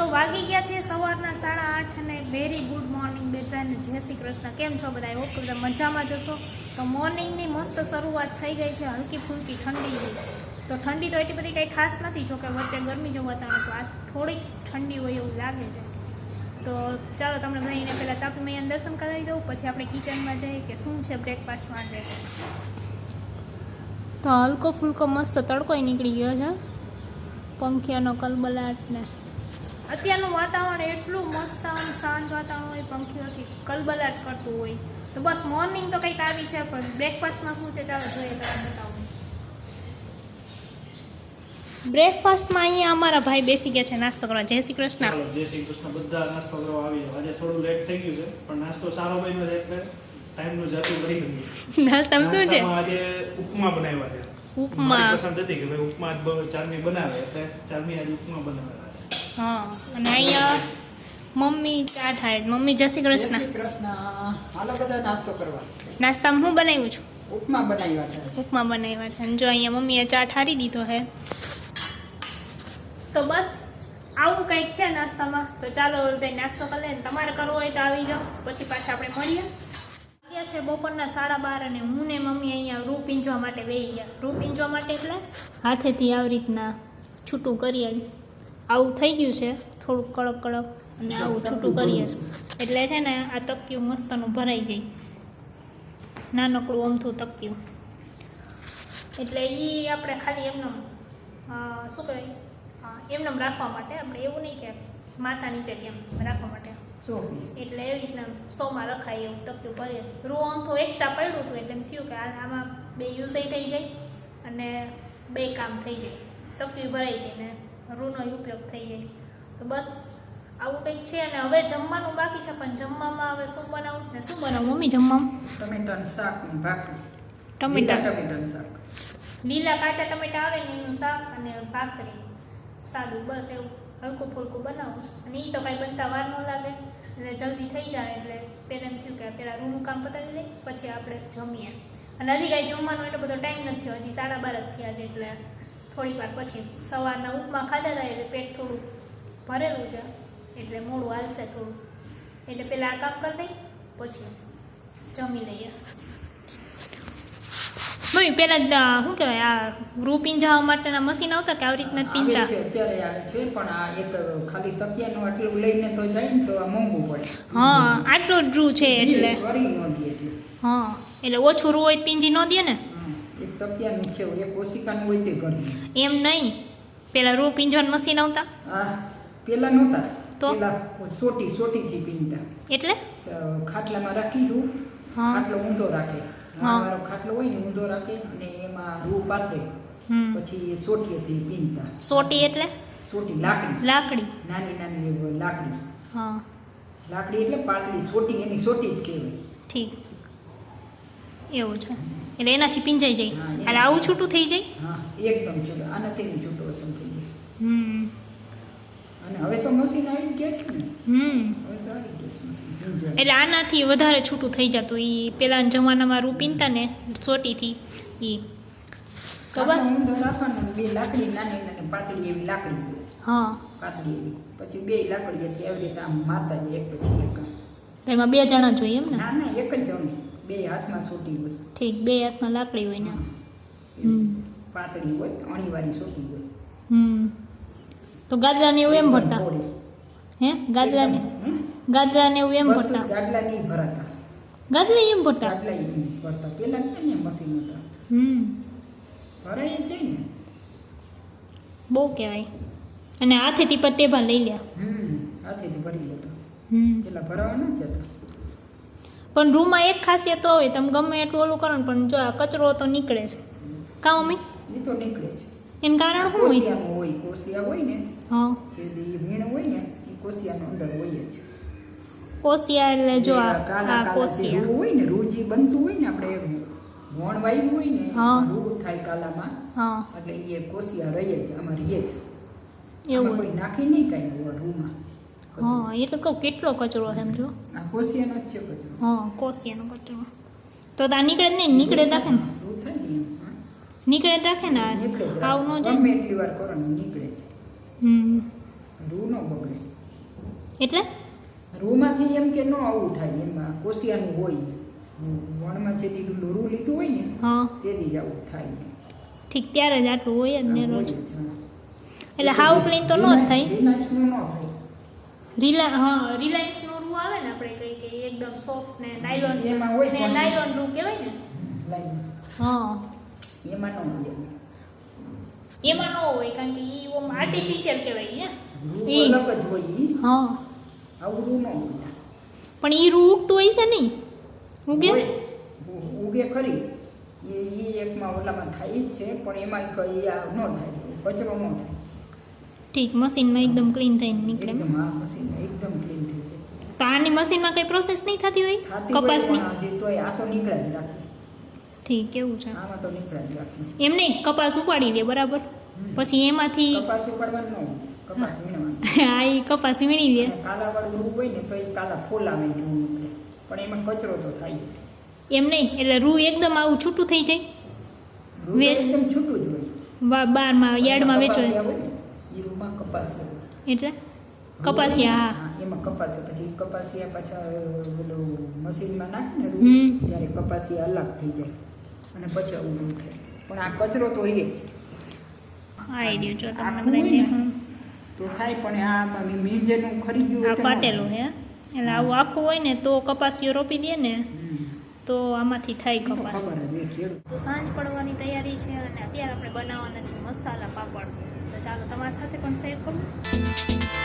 તો વાગી ગયા છે સવારના સાડા આઠ અને વેરી ગુડ મોર્નિંગ બધાને જય શ્રી કૃષ્ણ. કેમ છો બધા? ઓકે બધા મજામાં જશો તો મોર્નિંગની મસ્ત શરૂઆત થઈ ગઈ છે. હલકી ફૂલકી ઠંડી તો ઠંડી તો એટલી બધી કંઈ ખાસ નથી, જોકે વચ્ચે ગરમી જેવું વાતાવરણ તો આ થોડીક ઠંડી હોય એવું લાગે છે. તો ચાલો તમને બધાને પહેલાં તાપી મૈયાને દર્શન કરાવી દઉં, પછી આપણે કિચનમાં જઈએ કે શું છે બ્રેકફાસ્ટમાં આજે? તો હલકો ફૂલકો મસ્ત તડકોય નીકળી ગયો છે. પંખીઓનો કલબલાટ ને અત્યારનું વાતાવરણ એટલું મસ્ત આમ શાંત વાતાવરણ હોય પંખીઓથી કલબલાટ કરતું હોય. તો બસ મોર્નિંગ તો કંઈક આવી છે પણ બ્રેકફાસ્ટમાં શું છે ચાલો જોઈએ તમે બતાવો. બ્રેકફાસ્ટમાં અહીંયા અમારા ભાઈ બેસી ગયા છે નાસ્તો કરવા. જય શ્રી કૃષ્ણ. જય શ્રી કૃષ્ણ. બધા નાસ્તો કરવા આવી. આજે થોડું લેટ થઈ ગયું છે પણ નાસ્તો સારો બન્યો છે એટલે ટાઈમનું જાતું કરી ગયું નાસ્તામાં શું છે? આજે ઉપમા બનાવ્યા છે. ઉપમા. પસંદ હતી કે ભાઈ ઉપમા ચારમી બનાવે એટલે ચારમી આજે ઉપમા બનાવ્યા હા અને અહીંયા મમ્મી ચા થાય. મમ્મી જય શ્રી કૃષ્ણ. હાલો બધા નાસ્તો કરવા. નાસ્તામાં હું બનાવ્યું છું? ઉપમા બનાવ્યા છે. ઉપમા બનાવ્યા છે. અને જો અહીંયા મમ્મીએ ચા ઠારી દીધો છે તો બસ આવું કંઈક છે નાસ્તામાં. તો ચાલો બધા નાસ્તો કરી લે તમારે કરવો હોય તો આવી જાઓ. પછી પાછા આપણે મળીએ. ગયા છે બપોરના સાડા બાર અને હું ને મમ્મી અહીંયા રૂ પીંજવા માટે બેસી ગયા. રૂ પીંજવા માટે એટલે હાથેથી આવી રીતના છૂટું કરીએ આવું. થઈ ગયું છે. થોડુંક કડક કડક અને આવું છૂટું કરીએ એટલે છે ને આ તકિયું મસ્તનું ભરાઈ જાય. નાનકડું અમથું તકિયું. એટલે એ આપણે ખાલી એમનો શું કહેવાય? અ, એમનેમ રાખવા માટે આપણે એવું નહીં કે માથા નીચે કેમ રાખવા માટે. એટલે એવી રીતના સોમાં રખાય એવું તક્યું ભરીએ. રૂ અમથું એક્સ્ટ્રા પડ્યું હતું એટલે એમ થયું કે આમાં બે યુઝ થઈ જાય અને બે કામ થઈ જાય. તક્યું ભરાઈ જાય ને રૂનો ઉપયોગ થઈ જાય. તો બસ આવું કંઈક છે અને હવે જમવાનું બાકી છે પણ જમવામાં હવે શું બનાવું? ને શું બનાવું? મમ્મી જમવામાં? ટમેટાનું શાક ને ભાખરી. ટમેટા. ટમેટાનું શાક. લીલા કાચા ટમેટા આવે ને એનું શાક અને ભાખરી. સાદું બસ એવું હલકું ફૂલકું બનાવું અને એ તો કાંઈ બનતા વાર ન લાગે. એટલે જલ્દી થઈ જાય એટલે પહેલાં થયું કે પહેલાં રૂમનું કામ પતાવી લઈ પછી આપણે જમીએ. અને હજી કાંઈ જમવાનો એટલો બધો ટાઈમ નથી થયો હજી સાડા બાર જ થયા છે એટલે થોડીક વાર પછી સવારના ઉપમા ખાધા હતા એટલે પેટ થોડું ભરેલું છે એટલે મોડું હાલશે થોડું. એટલે પહેલાં આ કામ કરી દઈ પછી જમી લઈએ. મમ્મી પહેલાં શું કહેવાય આ રૂ પીંજાવા માટેના મશીન આવતા કે આવી રીતના જ આવે પીંતા છે અત્યારે આ છે પણ આ એક ખાલી તકિયાનું આટલું લઈને તો જાય ને તો આ મોંઘું પડે. હા આટલો જ રૂ છે એટલે. કરી ન દે એટલે. હા એટલે ઓછું રૂ હોય પીંજી ન દે ને? તકિયાનું છે એ કોશિકાનું હોય તે ઘરનું એમ નહીં. પેલા રૂ પીંજવાનું મશીન આવતા? આ પેલા નહોતા. તો? સોટી સોટીથી પીનતા એટલે? ખાટલામાં રાખી રૂ હા. ખાટલો ઊંધો રાખે. હા. વાળો ખાટલો હોય ને ઊંધો રાખે અને એમાં રૂ પાથરે. પછી પછી સોટીએથી પીનતા સોટી એટલે? સોટી લાકડી. લાકડી. નાની નાની લાકડી. હા. લાકડી એટલે પાતળી સોટી એની સોટી જ કહેવાય. ઠીક. એવું છે. એટલે એનાથી પીંજાઈ જાય. એટલે આવું છૂટું થઈ જાય? હા એકદમ છૂટું. આનાથી છૂટો થઈ જાય. હમ. અને હવે તો મશીન આવી ગયા છે ને? હમ. હવે તો આવી ગયા છે એટલે આનાથી વધારે છૂટું થઈ જતું. એ પેલાના જમાનામાં રૂપિનતા ને સોટીથી એ ખબર રાખવાનો બે લાકડી નાની નાની પાતળી એવી લાકડી હા. પાતળી એવી. પછી બે લાકડી હતી એવી રીતે આમ જાય એક પછી એક. એમાં બે જણા જોઈએ એમ ને? ના ના એક જ જણ. બે હાથમાં સોટી હોય. ઠીક બે હાથમાં લાકડી હોય ને. પાતળી હોય અણીવાળી સોટી હોય. હમ. તો ગાદલાને એવું એમ ભરતા. હે? ગાદલાને? ગાદલાને એવું એમ ભરતા ગાદલા નહીં ભરાતા. ગાદલા એમ ભરતા? ગાદલા એમ ભરતા. પેલા ને મશીન હતા. હમ. ભરાય જ જાય ને. બહુ કહેવાય. અને હાથેથી પણ ટેબા લઈ લ્યા. હમ. હાથેથી ભરી લેતા. હમ. પેલા ભરાવાના જ હતા. પણ રૂમમાં એક ખાસિયત હોય તમે ગમે એટલું ઓલું કરો ને પણ જો આ કચરો તો નીકળે છે. કા મમ્મી? એ તો નીકળે છે. એનું કારણ શું હોય? હોય કોશિયા હોય ને હા. જે વીણ હોય ને એ કોસિયાનો અંદર હોય જ. કોસિયા એટલે જો આ કોસિયા હોય ને રોજી બનતું હોય ને આપણે વણ વાવ્યું હોય ને હા. રૂ થાય કાલામાં. હા. એટલે એ કોશિયા રહે જ અમારે એ જ. એવું કોઈ નાખી નહીં કાંઈ રૂમાં. હા એટલે કહું કેટલો કચરો છે એમ જો? કોશિયાનો જ છે કચરો. હા કોશિયાનો કચરો. તો તા નીકળે જ નહીં નીકળે જ રાખે ને. નીકળે જ રાખે ને આવું ન. જાય? ગમે એટલી વાર કરો નીકળે જ. હમ. રૂ ન બગડે. એટલે? રૂમાંથી એમ કે ન આવું થાય એમાં કોશિયાનું હોય. વણમાં જેથી રૂ લીધું હોય ને હા. તેથી જ આવું થાય. ઠીક ત્યારે જ આટલું હોય જ ને રોજ. જ. એટલે હાવ ક્લીન તો જ ન થાય. રિલા હા રિલાયન્સ નો રૂ આવે ને આપણે કઈ કે એકદમ સોફ્ટ ને નાયલોન એમાં હોય ને નાયલોન રૂ કહેવાય ને? હા. એમાં ન હોય. એમાં ન હોય કારણ કે ઈ ઓમ આર્ટિફિશિયલ કહેવાય ને. ઈ. અલગ જ હોય ઈ. હા. આવું રૂ ન હોય. પણ ઈ રૂ ઉગતું હોય છે નહીં? ઉગે? ઉગે ખરી. એ ઈ એકમાં ઓલામાં થાય જ છે પણ એમાં કઈ આ ન થાય. કચરો ન થાય. ઠીક મશીનમાં એકદમ ક્લીન થઈને નીકળે. એકદમ મશીન એકદમ ક્લીન થઈ જાય. તો આની મશીનમાં કઈ પ્રોસેસ નહીં થતી હોય? કપાસની? પણ હજી આ તો નીકળે જ રાખે. ઠીક કેવું છે. આમાં તો નીકળે જ રાખે. એમ નહીં કપાસ ઉપાડી લે બરાબર? પછી એમાંથી કપાસ ઉપાડવાનું કપાસ વીણવાનું. આ એ કપાસ વીણી લે. કાલા રૂ હોય ને તો એ કાલા નીકળે. પણ એમાં કચરો તો થાય છે. એમ નહીં એટલે રૂ એકદમ આવું છૂટું થઈ જાય. વેચ. એકદમ છૂટું જ હોય. બારમાં યાર્ડમાં વેચો કપાસિયા હોય ને, એ રૂમાં કપાસ એટલે? કપાસિયા હા. એમાં કપાસિયા પછી કપાસિયા પાછા પેલું મશીનમાં નાખે ને ત્યારે કપાસિયા અલગ થઈ જાય. અને પછી આવું થાય. પણ આ કચરો તો એ જ. આઈડિયો જો તમને આખું હોય બધાને ને, હમ. તો થાય પણ આ મેં જેનું ખરીદ્યું આ ફાટેલું. હે. એટલે આવું આખું હોય ને તો કપાસિયો રોપી દે ને તો આમાંથી થાય કપાસ. તો સાંજ પડવાની તૈયારી છે અને અત્યારે આપણે બનાવવાના છે મસાલા પાપડ. તો ચાલો તમારી સાથે પણ શેર કરું.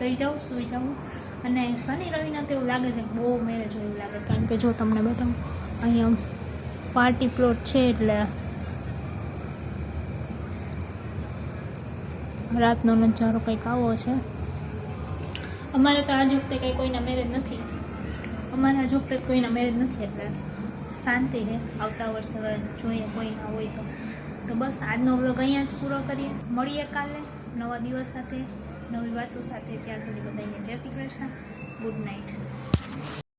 ગુડ જાઉં, સૂઈ જાઉં. અને શનિ રવિના તો એવું લાગે કે બહુ મેરેજ એવું લાગે. કારણ કે જો તમને બતાવું અહીંયા પાર્ટી પ્લોટ છે એટલે રાતનો નજારો કંઈક આવો છે. અમારે તો આજ વખતે કંઈ કોઈના મેરેજ નથી. અમારે આજ વખતે કોઈના મેરેજ નથી એટલે શાંતિ છે. આવતા વર્ષે જોઈએ કોઈ ના હોય તો. તો બસ આજનો વ્લોગ અહીંયા જ પૂરો કરીએ. મળીએ કાલે નવા દિવસ સાથે. નવી વાતો સાથે ત્યાં સુધી બધાને જય શ્રી કૃષ્ણ. Good night